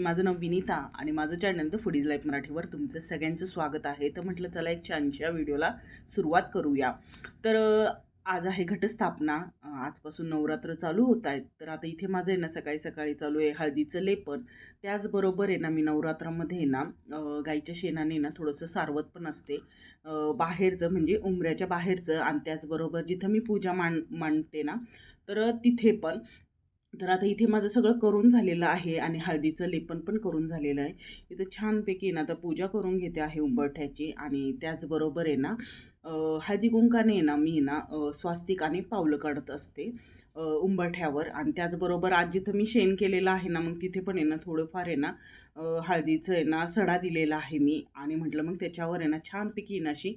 माझं नाव विनीता आणि माझं चॅनल द फुडीज लाईफ मराठीवर तुमचं सगळ्यांचं स्वागत आहे. तर म्हटलं चला एक छानशा व्हिडिओला सुरुवात करूया. तर आज आहे घटस्थापना. आजपासून नवरात्र चालू होत आहेत. तर आता इथे माझं आहे ना सकाळी सकाळी चालू आहे हळदीचं लेपन. त्याचबरोबर आहे ना मी नवरात्रामध्ये आहे ना गाईच्या शेणाने ना थोडंसं सारवत पण असते. बाहेरचं म्हणजे उंबऱ्याच्या बाहेरचं आणि त्याचबरोबर जिथं मी पूजा मांड मांडते ना तर तिथे पण तर आता इथे माझं सगळं करून झालेलं आहे आणि हळदीचं लेपन पण करून झालेलं आहे. इथं छानपैकी ना आता पूजा करून घेते आहे उंबरठ्याची आणि त्याचबरोबर आहे ना हळदी कुंकाने आहे ना मी ना स्वास्तिक आणि पावलं काढत असते उंबरठ्यावर. आणि त्याचबरोबर आज जिथं मी शेण केलेलं आहे ना मग तिथे पण आहे ना थोडंफार आहे ना हळदीचं आहे ना सडा दिलेला आहे मी. आणि म्हटलं मग त्याच्यावर आहे ना छानपैकी आहे ना अशी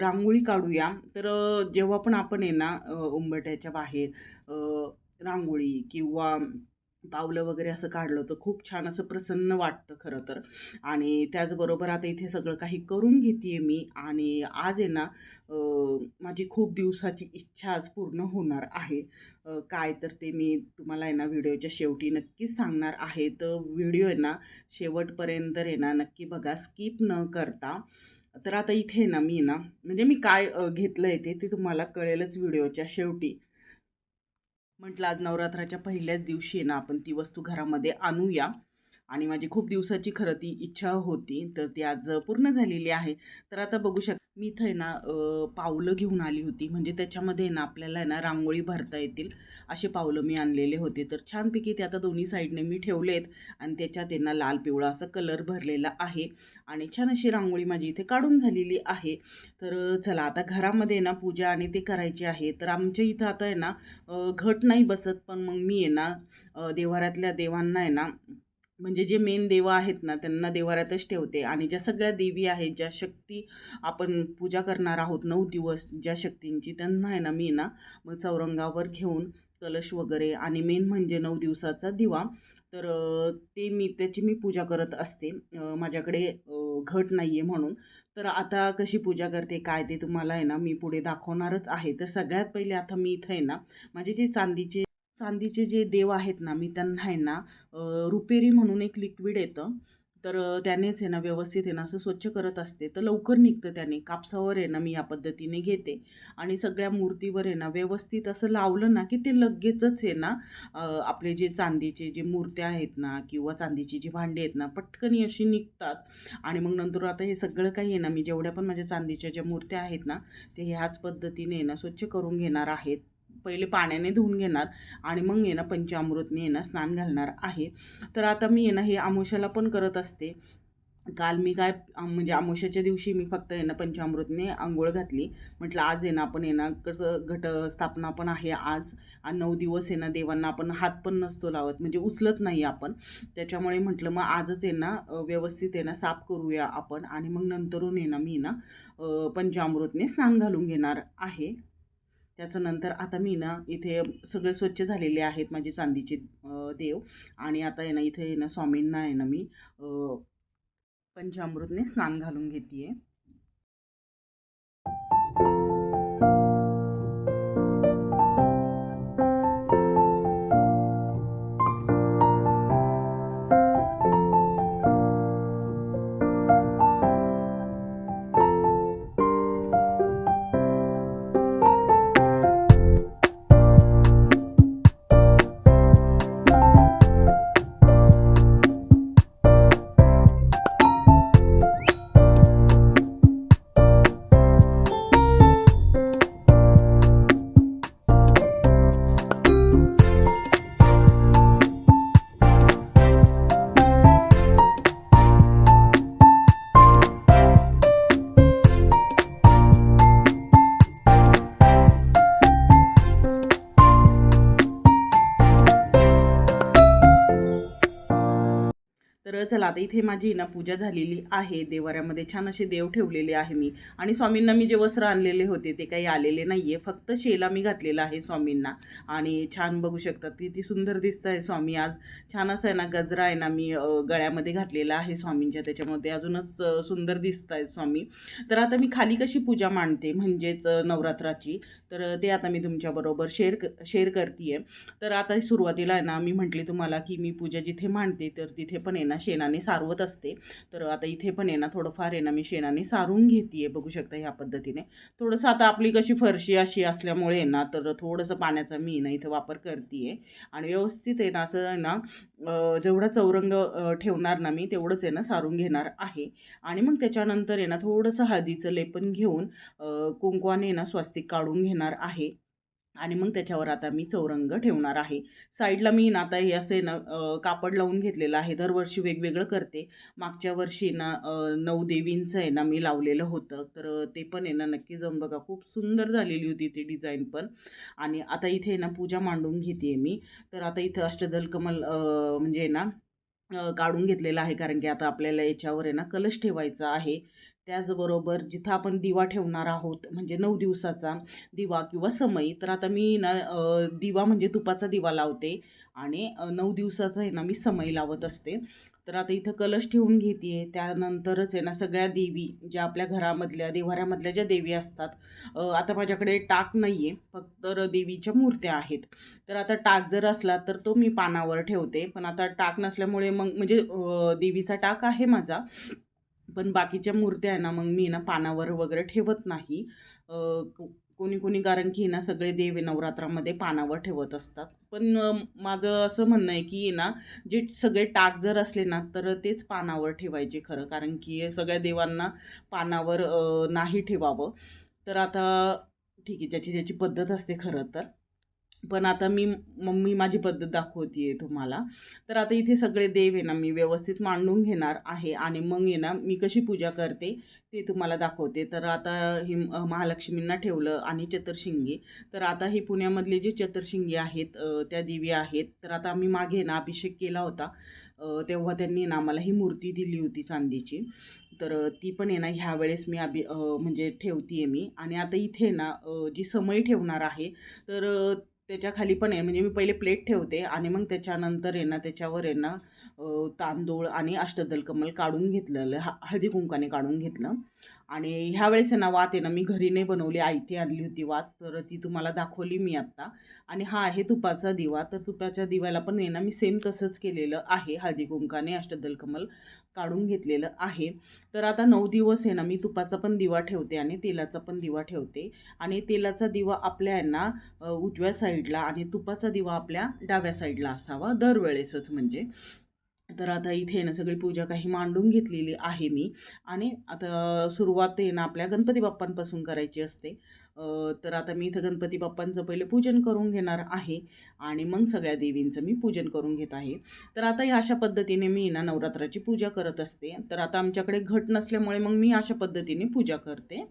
रांगोळी काढूया. तर जेव्हा पण आपण आहे ना उंबरठ्याच्या बाहेर रांगोळी किंवा पावलं वगैरे असं काढलं तर खूप छान असं प्रसन्न वाटतं खरं तर. आणि त्याचबरोबर आता इथे सगळं काही करून घेते मी. आणि आज आहे ना माझी खूप दिवसाची इच्छा आज पूर्ण होणार आहे. काय तर ते मी तुम्हाला आहे ना व्हिडिओच्या शेवटी नक्कीच सांगणार आहे. तर व्हिडिओ आहे ना शेवटपर्यंत आहे ना नक्की बघा स्किप न करता. तर आता इथे ना मी ना म्हणजे मी काय घेतलं आहे ते ते तुम्हाला कळेलच व्हिडिओच्या शेवटी. म्हटलं आज नवरात्राच्या पहिल्याच दिवशी आहे ना आपण ती वस्तू घरामध्ये आणूया. आणि माझी खूप दिवसाची खरं ती इच्छा होती तर ती आज पूर्ण झालेली आहे. तर आता बघू शक मी इथं आहे ना पावलं घेऊन आली होती. म्हणजे त्याच्यामध्ये आहे ना आपल्याला आहे ना रांगोळी भरता येतील असे पावलं मी आणलेले होते. तर छानपैकी ते आता दोन्ही साईडने मी ठेवले आहेत आणि त्याच्यात त्यांना लाल पिवळा असा कलर भरलेला आहे. आणि छान अशी रांगोळी माझी इथे काढून झालेली आहे. तर चला आता घरामध्ये ना पूजा आणि ते करायची आहे. तर आमच्या इथं आता आहे ना घट नाही बसत. पण मग मी आहे ना देवारातल्या देवाऱ्यातल्या देवांना आहे ना म्हणजे जे मेन देव आहेत ना त्यांना देवाऱ्यातच ठेवते. आणि ज्या सगळ्या देवी आहेत ज्या शक्ती आपण पूजा करणार आहोत नऊ दिवस ज्या शक्तींची त्यांना आहे ना मी ना मग चौरंगावर घेऊन कलश वगैरे आणि मेन म्हणजे नऊ दिवसाचा दिवा. तर ते मी त्याची मी पूजा करत असते. माझ्याकडे घट नाही आहे म्हणून. तर आता कशी पूजा करते काय ते तुम्हाला आहे ना मी पुढे दाखवणारच आहे. तर सगळ्यात पहिले आता मी इथं आहे ना माझे जे चांदीचे चांदीचे जे देव आहेत ना मी त्यांना आहे ना रुपेरी म्हणून एक लिक्विड येतं. तर त्यानेच आहे ना व्यवस्थित आहे ना असं स्वच्छ करत असते. तर लवकर निघतं त्याने. कापसावर आहे ना मी या पद्धतीने घेते. आणि सगळ्या मूर्तीवर आहे ना व्यवस्थित असं लावलं ना की ते लगेचच आहे ना आपले जे चांदीचे जे मूर्त्या आहेत ना किंवा चांदीची जी भांडी आहेत ना पटकन अशी निघतात. आणि मग नंतर आता हे सगळं काही आहे ना मी जेवढ्या पण माझ्या चांदीच्या ज्या मूर्त्या आहेत ना ते ह्याच पद्धतीने आहे ना स्वच्छ करून घेणार आहेत. पहिले पाण्याने धुवून घेणार आणि मग येणं ना पंचामृतने येणं स्नान घालणार आहे. तर आता मी येणं ना हे आमोशाला पण करत असते. काल मी काय म्हणजे आमोशाच्या दिवशी मी फक्त येणं पंचामृतने आंघोळ घातली. म्हटलं आज येणं ना आपण येणं ना कसं घट स्थापना पण आहे आज आणि नऊ दिवस येणं ना देवांना आपण हात पण नसतो लावत म्हणजे उचलत नाही आपण. त्याच्यामुळे म्हटलं मग आजच येणं व्यवस्थित येणं साफ करूया आपण आणि मग नंतरून येणं ना मी ना पंचामृतने स्नान घालून घेणार आहे. त्याच्यानंतर आता मी ना इथे सगळे स्वच्छ झालेले आहेत माझे चांदीचे देव. आणि आता आहे ना इथे आहे ना स्वामींना आहे ना मी पंचामृतने स्नान घालून घेते आहे आता इथे माझी ना पूजा झालेली आहे. देवाऱ्यामध्ये छान असे देव ठेवलेले आहे मी. आणि स्वामींना मी जे वस्त्र आणलेले होते ते काही आलेले नाही आहे फक्त शेला मी घातलेला आहे स्वामींना. आणि छान बघू शकतात किती सुंदर दिसत आहे स्वामी. आज छान असं आहे ना गजरा आहे ना मी गळ्यामध्ये घातलेला आहे स्वामींच्या त्याच्यामध्ये. अजूनच सुंदर दिसत आहे स्वामी. तर आता मी खाली कशी पूजा मांडते? म्हणजेच नवरात्राची. तर ते आता मी तुमच्याबरोबर शेअर क शेअर करते तर आता सुरुवातीला आहे ना मी म्हटली तुम्हाला की मी पूजा जिथे मांडते तर तिथे पण आहे ना शेणाने सारवत असते तर आता इथे पण आहे ना थोडंफार आहे ना मी शेणाने सारून घेते बघू शकता ह्या पद्धतीने थोडंसं आता आपली कशी फरशी अशी असल्यामुळे आहे ना तर थोडंसं पाण्याचा मी ना इथं वापर करते आणि व्यवस्थित आहे ना असं आहे ना जेवढा चौरंग ठेवणार ना मी तेवढंच आहे ना सारून घेणार आहे आणि मग त्याच्यानंतर आहे ना थोडंसं हळदीचं लेपन घेऊन कुंकवाने ना स्वस्तिक काढून घेणार आहे. आणि मग त्याच्यावर आता मी चौरंग ठेवणार आहे. साईडला मी ना आता हे असे ना कापड लावून घेतलेलं आहे. दरवर्षी वेगवेगळं करते. मागच्या वर्षी ना नऊ देवींचं आहे ना मी लावलेलं होतं. तर ते पण आहे ना नक्की जाऊन बघा. खूप सुंदर झालेली होती ती डिझाईन पण. आणि आता इथे ना पूजा मांडून घेते मी. तर आता इथं अष्टदल कमल म्हणजे ना काढून घेतलेलं आहे. कारण की आता आपल्याला याच्यावर आहे ना कलश ठेवायचा आहे. त्याचबरोबर जिथं आपण दिवा ठेवणार आहोत म्हणजे नऊ दिवसाचा दिवा किंवा समई तर आता मी ना दिवा म्हणजे तुपाचा दिवा लावते आणि नऊ दिवसाचा आहे ना मी समई लावत असते. तर आता इथं कलश ठेवून घेते त्यानंतरच आहे ना सगळ्या देवी ज्या आपल्या घरामधल्या देव्हाऱ्यामधल्या ज्या देवी असतात आता माझ्याकडे टाक नाही आहे फक्त देवीच्या मूर्त्या आहेत. तर आता टाक जर असला तर तो मी पानावर ठेवते पण आता टाक नसल्यामुळे मग म्हणजे देवीचा टाक आहे माझा पण बाकीच्या मूर्त्या आहे ना मग मी ना पानावर वगैरे ठेवत नाही. कोणी कोणी कारण की ना सगळे देव नवरात्रामध्ये पानावर ठेवत असतात. पण माझं असं म्हणणं आहे की ना जे सगळे टाक जर असले ना तर तेच पानावर ठेवायचे खरं. कारण की सगळ्या देवांना पानावर नाही ठेवावं. तर आता ठीक आहे ज्याची ज्याची पद्धत असते खरं तर. पण आता मी मम्मी माझी पद्धत दाखवते आहे तुम्हाला. तर आता इथे सगळे देव आहे ना मी व्यवस्थित मांडून घेणार आहे आणि मग आहे ना मी कशी पूजा करते ते तुम्हाला दाखवते. तर आता हे महालक्ष्मींना ठेवलं आणि चतुर्शिंगी. तर आता हे पुण्यामधले जे चतुर्शिंगी आहेत त्या देवी आहेत. तर आता आम्ही मागे ना अभिषेक केला होता. तेव्हा त्यांनी ना आम्हाला ही मूर्ती दिली होती चांदीची. तर ती पण आहे ना ह्या वेळेस मी अभि म्हणजे ठेवते आहे मी. आणि आता इथे ना जी समई ठेवणार आहे तर त्याच्याखाली पण आहे. म्हणजे मी पहिले प्लेट ठेवते आणि मग त्याच्यानंतर आहे ना त्याच्यावर आहे ना तांदूळ आणि अष्टदल कमल काढून घेतलेलं ह हळदी कुंकाने काढून घेतलं. आणि ह्या वेळेस आहे ना वात आहे ना मी घरी नाही बनवली. आयती आणली होती वात तर ती तुम्हाला दाखवली मी आत्ता. आणि हा आहे तुपाचा दिवा. तर तुपाच्या दिव्याला पण आहे ना मी सेम तसंच केलेलं आहे. हळदी कुंकाने अष्टदल कमल काढून घेतलेलं आहे. तर आता नऊ दिवस आहे ना मी तुपाचा पण दिवा ठेवते आणि तेलाचा पण दिवा ठेवते. आणि तेलाचा दिवा आपल्या यांना उजव्या साईडला आणि तुपाचा दिवा आपल्या डाव्या साईडला असावा दरवेळेसच म्हणजे. तर आता इथे ना सगळी पूजा काही मांडून घेतलेली आहे मी. आणि आता सुरुवात आहे ना आपल्या गणपती बाप्पांपासून करायची असते. तर आता मी इथं गणपती बाप्पांचं पहिले पूजन करून घेणार आहे आणि मग सगळ्या देवींचं मी पूजन करून घेत आहे. तर आता ह्या अशा पद्धतीने मी ना नवरात्राची पूजा करत असते. तर आता आमच्याकडे घट नसल्यामुळे मग मी अशा पद्धतीने पूजा करते.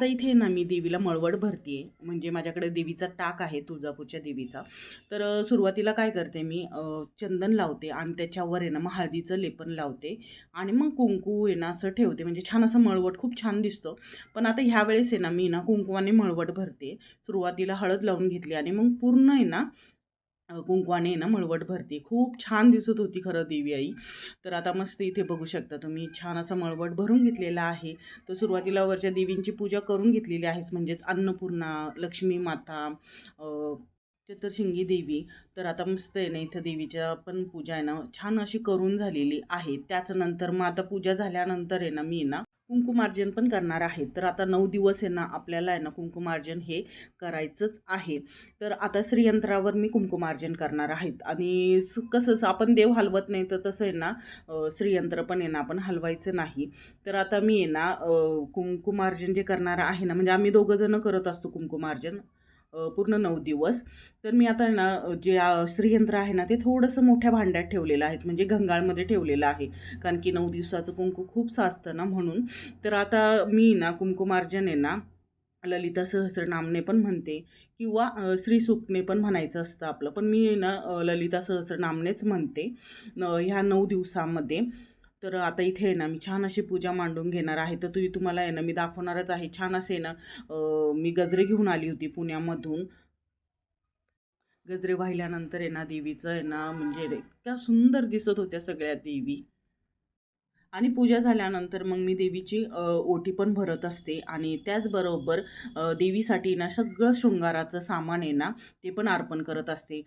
आता इथे ना मी देवीला मळवट भरते म्हणजे माझ्याकडे देवीचा टाक आहे तुळजापूरच्या देवीचा. तर सुरुवातीला काय करते मी चंदन लावते आणि त्याच्यावर आहे ना मग हळदीचं लेपन लावते. आणि मग कुंकू आहे ना असं ठेवते. म्हणजे छान असं मळवट खूप छान दिसतं. पण आता ह्या वेळेस आहे ना मी ना कुंकवाने मळवट भरते. सुरुवातीला हळद लावून घेतली आणि मग पूर्ण आहे ना कुंकवाने ना मळवट भरते. खूप छान दिसत होती खरं देवी आई. तर आता मस्त इथे बघू शकता तुम्ही छान असा मळवट भरून घेतलेला आहे. तर सुरुवातीला वरच्या देवींची पूजा करून घेतलेली आहेच म्हणजेच अन्नपूर्णा लक्ष्मी माता चतुर्शिंगी देवी. तर आता मस्त आहे ना इथं देवीच्या पण पूजा आहे ना छान अशी करून झालेली आहे. त्याच नंतर मग आता पूजा झाल्यानंतर आहे ना मी ना कुंकुमार्जन पण करणार आहे तर आता नऊ दिवस आहे ना आपल्याला आहे ना कुंकुमार्जन हे करायचंच आहे. तर आता श्रीयंत्रावर मी कुंकुमार्जन करणार आहेत. आणि स- कसं आपण देव हलवत नाही तर तसं आहे ना श्रीयंत्र पण आहे ना आपण हलवायचं नाही. तर आता मी आहे ना कुंकुमार्जन जे करणार आहे ना म्हणजे आम्ही दोघंजणं करत असतो कुंकुमार्जन पूर्ण नऊ दिवस. तर मी आता ना जे श्रीयंत्र आहे ना ते थोडंसं मोठ्या भांड्यात ठेवलेलं आहे. म्हणजे गंगाळमध्ये ठेवलेलं आहे. कारण की नऊ दिवसाचं कुंकू खूप साचतं ना म्हणून. तर आता मी ना कुंकुमार्जन आहे ना ललिता सहस्रनामने पण म्हणते किंवा श्री सुक्ने पण म्हणायचं असतं आपलं. पण मी ना ललिता सहस्रनामनेच म्हणते ह्या नऊ दिवसामध्ये. तर आता इथे आहे ना मी छान अशी पूजा मांडून घेणार आहे. तर तुम्ही तुम्हाला आहे ना मी दाखवणारच आहे. छान असे ना मी गजरे घेऊन आली होती पुण्यामधून. गजरे वाहिल्यानंतर आहे ना देवीचं आहे ना म्हणजे इतक्या सुंदर दिसत होत्या सगळ्या देवी. आणि पूजा झाल्यानंतर मग मी देवीची ओटी पण भरत असते. आणि त्याचबरोबर देवीसाठी ना सगळं शृंगाराचं सामान आहे ना ते पण अर्पण करत असते.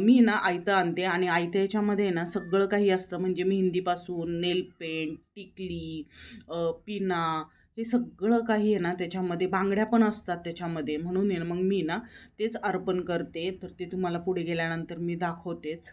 मी ना आयतं आणते आणि आयत्या याच्यामध्ये ना सगळं काही असतं. म्हणजे मेहंदीपासून नेल पेंट टिकली पिना हे सगळं काही आहे ना त्याच्यामध्ये. बांगड्या पण असतात त्याच्यामध्ये. म्हणून आहे ना मग मी ना तेच अर्पण करते. तर ते तुम्हाला पुढे गेल्यानंतर मी दाखवतेच.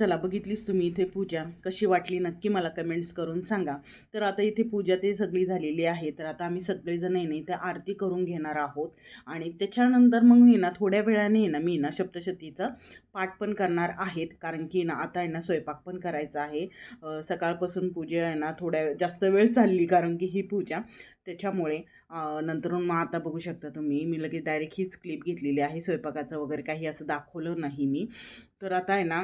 चला बघितलीच तुम्ही इथे पूजा. कशी वाटली नक्की मला कमेंट्स करून सांगा. तर आता इथे पूजा ते सगळी झालेली आहे. तर आता आम्ही सगळेजण आहे ना इथे आरती करून घेणार आहोत. आणि त्याच्यानंतर मग मी ना थोड्या वेळाने आहे ना मी ना सप्तशतीचा पाठ पण करणार आहेत. कारण की ना आता आहे ना स्वयंपाक पण करायचा आहे. सकाळपासून पूजा आहे ना थोड्या जास्त वेळ चालली कारण की ही पूजा. त्याच्यामुळे नंतर नंतरून मग आता बघू शकता तुम्ही. मी लगेच डायरेक्ट हीच क्लिप घेतलेली आहे. स्वयंपाकाचं वगैरे काही असं दाखवलं नाही मी. तर आता आहे ना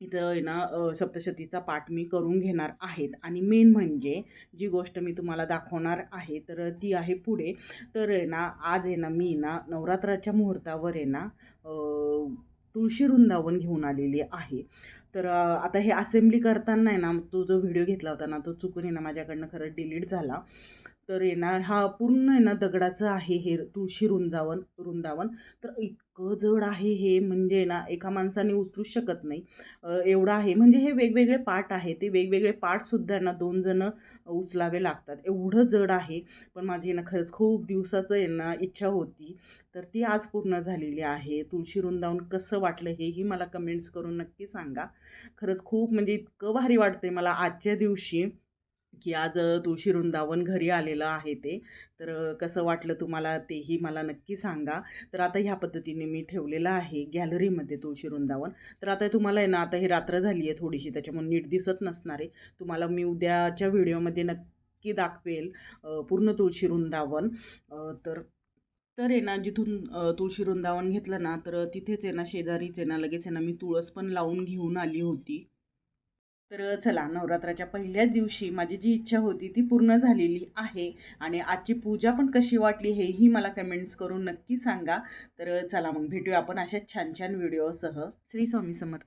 इथं आहे ना सप्तशतीचा पाठ मी करून घेणार आहेत. आणि मेन म्हणजे जी गोष्ट मी तुम्हाला दाखवणार आहे तर ती आहे पुढे. तर आहे ना आज आहे ना मी ना नवरात्राच्या मुहूर्तावर आहे ना तुळशी वृंदावन घेऊन आलेली आहे. तर आता हे असेंब्ली करताना आहे ना तो जो व्हिडिओ घेतला होता ना तो चुकून आहे ना माझ्याकडनं खरं डिलीट झाला. तर आहे ना हा पूर्ण आहे ना दगडाचं आहे हे तुळशी वृंदावन वृंदावन. तर इतकं जड आहे हे म्हणजे ना एका माणसाने उचलूच शकत नाही. एवढं आहे. म्हणजे हे वेगवेगळे पार्ट आहे ते वेगवेगळे पार्टसुद्धा ना दोन जणं उचलावे लागतात. एवढं जड आहे. पण माझी ना खरंच खूप दिवसाचं आहे ना इच्छा होती. तर ती आज पूर्ण झालेली आहे. तुळशी वृंदावन कसं वाटलं हेही मला कमेंट्स करून नक्की सांगा. खरंच खूप म्हणजे इतकं भारी वाटते मला आजच्या दिवशी. की आज तुळशी वृंदावन घरी आलेलं आहे ते. तर कसं वाटलं तुम्हाला तेही मला नक्की सांगा. तर आता ह्या पद्धतीने मी ठेवलेलं आहे गॅलरीमध्ये तुळशी वृंदावन. तर आता तुम्हाला आहे ना आता ही रात्र झाली आहे थोडीशी त्याच्यामुळे नीट दिसत नसणार आहे. तुम्हाला मी उद्याच्या व्हिडिओमध्ये नक्की दाखवेल पूर्ण तुळशी वृंदावन. तर तर आहे ना जिथून तुळशी वृंदावन घेतलं ना तर तिथेच आहे ना शेजारीच आहे ना लगेच आहे ना मी तुळस पण लावून घेऊन आली होती. तर चला नवरात्राच्या पहिल्याच दिवशी माझी जी इच्छा होती ती पूर्ण झालेली आहे आणि आजची पूजा पण कशी वाटली हेही मला कमेंट्स करून नक्की सांगा. तर चला मग भेटूया आपण अशा छान छान व्हिडिओसह श्री स्वामी समर्थ.